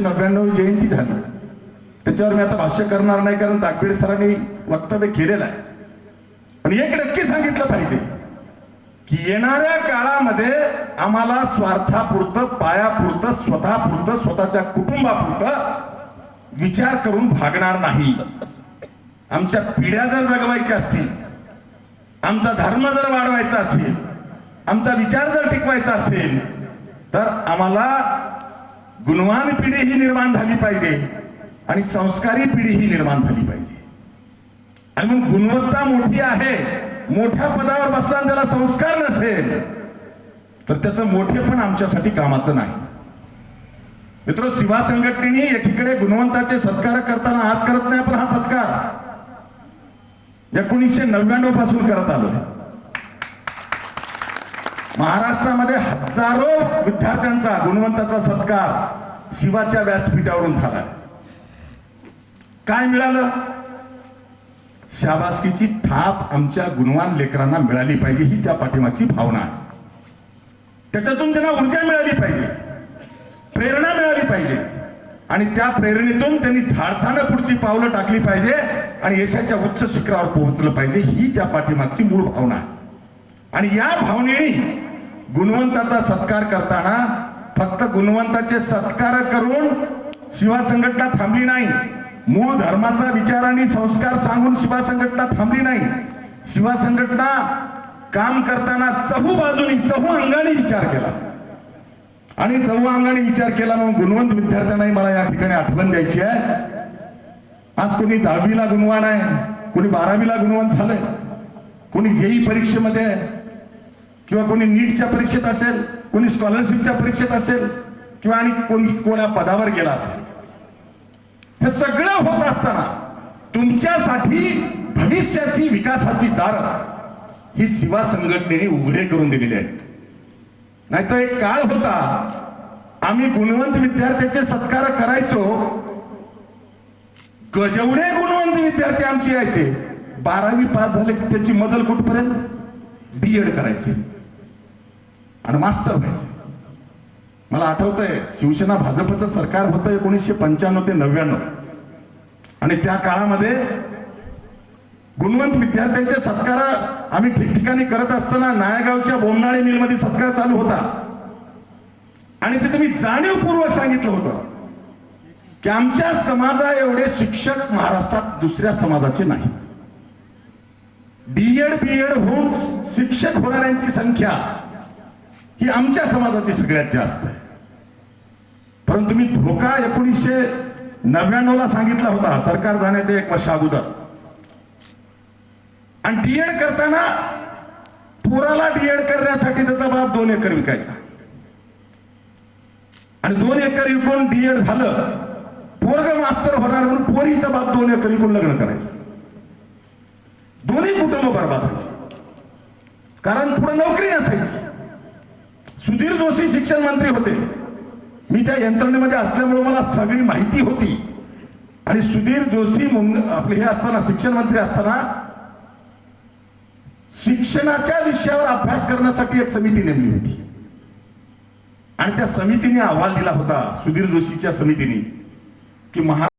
नव्याण्णव जयंती झाली. त्याच्यावर मी आता भाष्य करणार नाही कारण ताकबीड सरांनी वक्तव्य केलेलं आहे. पण एक नक्की सांगितलं पाहिजे की येणाऱ्या काळामध्ये आम्हाला स्वार्थापुरतं पायापुरतं स्वतःपुरतं स्वतःच्या कुटुंबापुरतं विचार करून भागणार नाही. आमच्या पिढ्या जर जगवायच्या असतील आमचा धर्म जर वाढवायचा असेल आमचा विचार जर टिकवायचा असेल तर आम्हाला गुणवान पिढी ही निर्माण झाली पाहिजे आणि संस्कारी पिढी ही निर्माण झाली पाहिजे. आणि मग गुणवत्ता मोठी आहे मोठ्या पदावर बसला आणि त्याला संस्कार नसेल तर त्याचं मोठे पण आमच्यासाठी कामाचं नाही. मित्र शिवा संघटनेने एकीकडे गुणवंताचे सत्कार करताना आज करत नाही पण हा सत्कार एकोणीसशे नव्याण्णवपासून करत आलो महाराष्ट्रामध्ये हजारो विद्यार्थ्यांचा गुणवंताचा सत्कार शिवाच्या व्यासपीठावरून झाला. काय मिळालं? शाबासकीची थाप आमच्या गुणवान लेकरांना मिळाली पाहिजे ही त्या पाठीमागची भावना आहे. त्याच्यातून त्यांना ऊर्जा मिळाली पाहिजे प्रेरणा मिळाली पाहिजे आणि त्या प्रेरणेतून त्यांनी धाडसानं पुढची पावलं टाकली पाहिजे आणि यशाच्या उच्च शिखरावर पोहोचलं पाहिजे ही त्या पाठीमागची मूळ भावना आहे. आणि या भावनेने गुणवंताचा सत्कार करताना फक्त गुणवंताचे सत्कार करून शिवा संघटना थांबली नाही. मूळ धर्माचा विचार आणि संस्कार सांगून शिवा संघटना थांबली नाही. शिवा संघटना काम करताना चहू बाजूनी चहू अंगाने विचार केला. आणि चहू अंगाने विचार केला म्हणून गुणवंत विद्यार्थ्यांनाही मला या ठिकाणी आठवण द्यायची आहे. आज कोणी दहावीला गुणवान आहे कोणी बारावीला गुणवान झालंय कोणी जेई परीक्षेमध्ये आहे. किंवा कोणी नीटच्या परीक्षेत असेल कोणी स्कॉलरशिपच्या परीक्षेत असेल किंवा आणि कोणी कोणा पदावर गेला असेल. हे सगळं होत असताना तुमच्यासाठी भविष्याची विकासाची दार ही सेवा संघटनेने उघडे करून दिलेली आहेत. नाहीतर एक काळ होता आम्ही गुणवंत विद्यार्थ्याचे सत्कार करायचो. जेवढे गुणवंत विद्यार्थी आमचे यायचे. बारावी पास झाले की त्याची मजल कुठपर्यंत? बी एड करायचे. आणि मास्टर व्हायचे. मला आठवतंय शिवसेना भाजपचं सरकार होतं एकोणीसशे पंच्याण्णव ते नव्याण्णव. आणि त्या काळामध्ये गुणवंत विद्यार्थ्यांचे सत्कार आम्ही ठिकठिकाणी करत असताना नायगावच्या बोमनाळे मिलमध्ये सत्कार चालू होता. आणि तिथे मी जाणीवपूर्वक सांगितलं होतं की आमच्या समाजा एवढे शिक्षक महाराष्ट्रात दुसऱ्या समाजाचे नाही. डीएड बीएड होऊन शिक्षक होणाऱ्यांची संख्या ही आमच्या समाजाची सगळ्यात जास्त आहे. परंतु मी धोका एकोणीसशे नव्याण्णवला सांगितला होता. सरकार जाण्याच्या एक वर्ष अगोदर. आणि डीएड करताना पोराला डीएड करण्यासाठी त्याचा बाप दोन एकर विकायचा. आणि दोन एकर विकून डीएड झालं पोरग मास्टर होणार म्हणून पोरीचा बाप दोन एकर विकून लग्न करायचं. दोन्ही कुटुंब बरबाद व्हायचे. कारण पुढे नोकरी नसायची. सुधीर जोशी शिक्षण मंत्री होते. मी त्या यंत्रणेमध्ये असल्यामुळे मला सगळी माहिती होती. आणि सुधीर जोशी आपले हे असताना शिक्षण मंत्री असताना शिक्षणाच्या विषयावर अभ्यास करण्यासाठी एक समिती नेमली होती. आणि त्या समितीने अहवाल दिला होता सुधीर जोशीच्या समितीने की महा